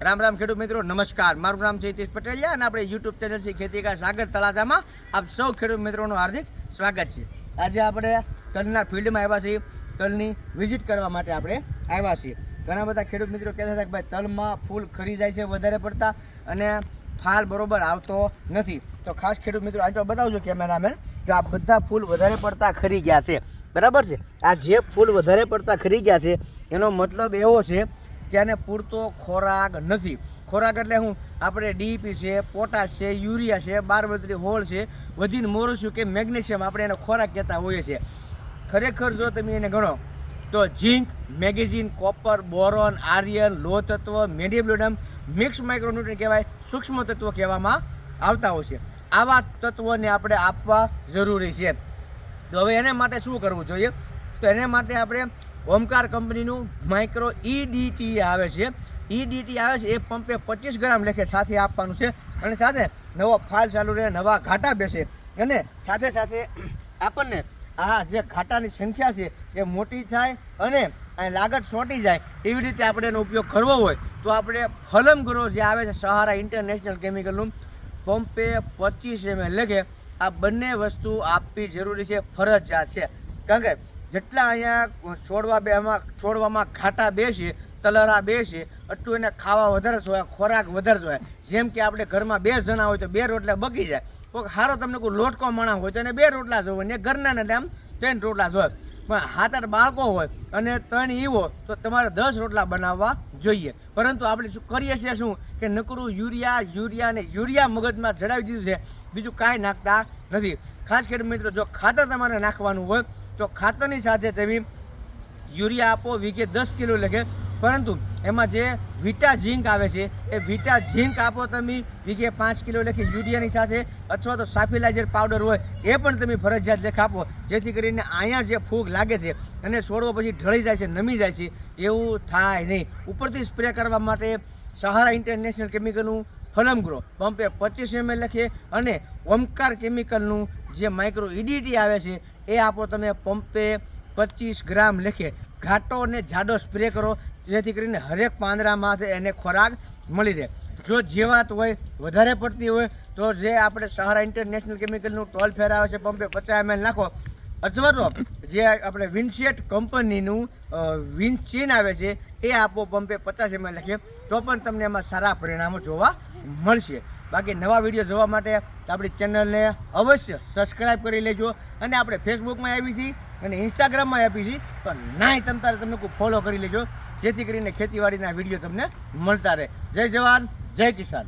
રામ રામ ખેડૂત મિત્રો, નમસ્કાર. મારું નામ છે હિતેશ પટેલિયા અને આપણે યુટ્યુબ ચેનલ છે ખેતી કા સાગર તળાજામાં આપ સૌ ખેડૂત મિત્રોનું હાર્દિક સ્વાગત છે. આજે આપણે તલના ફિલ્ડમાં આવ્યા છીએ. તલની વિઝિટ કરવા માટે આપણે આવ્યા છીએ. ઘણા બધા ખેડૂત મિત્રો કહેતા હતા કે ભાઈ, તલમાં ફૂલ ખરી જાય છે, વધારે પડતા અને ફાલ બરોબર આવતો નથી. તો ખાસ ખેડૂત મિત્રો, આજે બતાવજો કેમેરામેન કે આ બધા ફૂલ વધારે પડતા ખરી ગયા છે. બરાબર છે? આ જે ફૂલ વધારે પડતા ખરી ગયા છે, એનો મતલબ એવો છે આને પૂરતો ખોરાક નથી. ખોરાક એટલે શું આપણે ડીપી છે, પોટાશ છે, યુરિયા છે બારબત્રી હોળ છે, વધીને મોરસું કે મેગ્નેશિયમ આપણે એને ખોરાક કહેતા હોઈએ છીએ. ખરેખર જો તમે એને ગણો, તો zinc, magazine, copper, boron, iron લો તત્વ મેડિબ્લોડમ, મિક્સ માઇક્રોન્યુટ્રન કહેવાય, સૂક્ષ્મ તત્વો કહેવામાં આવતા હોય છે. આવા તત્વોને આપણે આપવા જરૂરી છે. તો હવે એને માટે શું કરવું જોઈએ? તો એને માટે આપણે ઓમકાર કંપનીનું માઇક્રો ઈડીટી આવે છે. ઈડીટી આવે છે, એ પંપે પચીસ ગ્રામ લેખે સાથે આપવાનું છે. અને સાથે નવો ફાલ ચાલુ રહે, નવા ઘાટા બેસે. અને સાથે સાથે આપણને આ જે ઘાટાની સંખ્યા છે, એ મોટી થાય અને લાગત સોટી જાય. એવી રીતે આપણે એનો ઉપયોગ કરવો હોય, તો આપણે ફલમ ગ્રો જે આવે છે, સહારા ઇન્ટરનેશનલ કેમિકલનું પંપે પચીસ એમ કે આ બંને વસ્તુ આપવી જરૂરી છે, ફરજિયાત છે. કારણ કે જેટલા અહીંયા છોડવા બે એમાં છોડવામાં ઘાટા બે છે, તલરા બે છે એટલું એને ખાવા વધારે જોઈએ ખોરાક વધારે જોઈએ જેમ કે આપણે ઘરમાં બે જણા હોય તો બે રોટલા બગી જાય. કોઈ સારો તમને કોઈ લોટકો માણસ હોય તો એને બે રોટલા જોવે ને ઘરના ને આમ ત્રણ રોટલા જોવે. પણ હાથ આઠ બાળકો હોય અને ત્રણ ઈવો તો તમારે દસ રોટલા બનાવવા જોઈએ. પરંતુ આપણે શું કરીએ છીએ શું કે નકરું યુરિયા યુરિયા અને યુરિયા મગજમાં જડાવી દીધું છે. બીજું કાંઈ નાખતા નથી. ખાસ કરીને મિત્રો, જો ખાતર તમારે નાખવાનું હોય તો ખાતરની સાથે તમે યુરિયા આપો, વીઘે દસ કિલો લખે પરંતુ એમાં જે વિટા ઝીંક આવે છે, એ વિટા ઝીંક આપો તમે, વીઘે પાંચ કિલો લખી યુરિયાની સાથે અથવા તો સાફિલાઇઝર પાવડર હોય, એ પણ તમે ફરજિયાત લેખ આપો. જેથી કરીને અહીંયા જે ફૂગ લાગે છે અને છોડવો પછી ઢળી જાય છે, નમી જાય છે, એવું થાય નહીં. ઉપરથી સ્પ્રે કરવા માટે સહારા ઇન્ટરનેશનલ કેમિકલનું ફલમ ગ્રો. પંપે પચીસ એમએલ લખે અને ઓમકાર કેમિકલનું જે માઇક્રો ઇડીટી આવે છે, એ આપો તમે પંપે પચીસ ગ્રામ લખીએ ઘાટો અને જાડો સ્પ્રે કરો, જેથી કરીને હરેક પાંદડામાં એને ખોરાક મળી રહે. જો જીવાત હોય, વધારે પડતી હોય, તો જે આપણે સહારા ઇન્ટરનેશનલ કેમિકલનું ટોલ ફેર આવે છે, પંપે પચાસ એમએલ નાખો. અથવા તો જે આપણે વિન્સેટ કંપનીનું વિન્ચીન આવે છે, એ આપો પંપે પચાસ એમએલ લખીએ. તો પણ તમને એમાં સારા પરિણામો જોવા મળશે. બાકી નવા વીડિયો જોવા માટે આપણી ચેનલને અવશ્ય સબસ્ક્રાઈબ કરી લેજો. અને આપણે ફેસબુકમાં આવી છીએ અને ઇન્સ્ટાગ્રામમાં આપી છીએ, પણ નાય તમ તારે તમને કોઈ ફોલો કરી લેજો. જેથી કરીને ખેતીવાડીના વીડિયો તમને મળતા રહે. જય જવાન, જય કિસાન.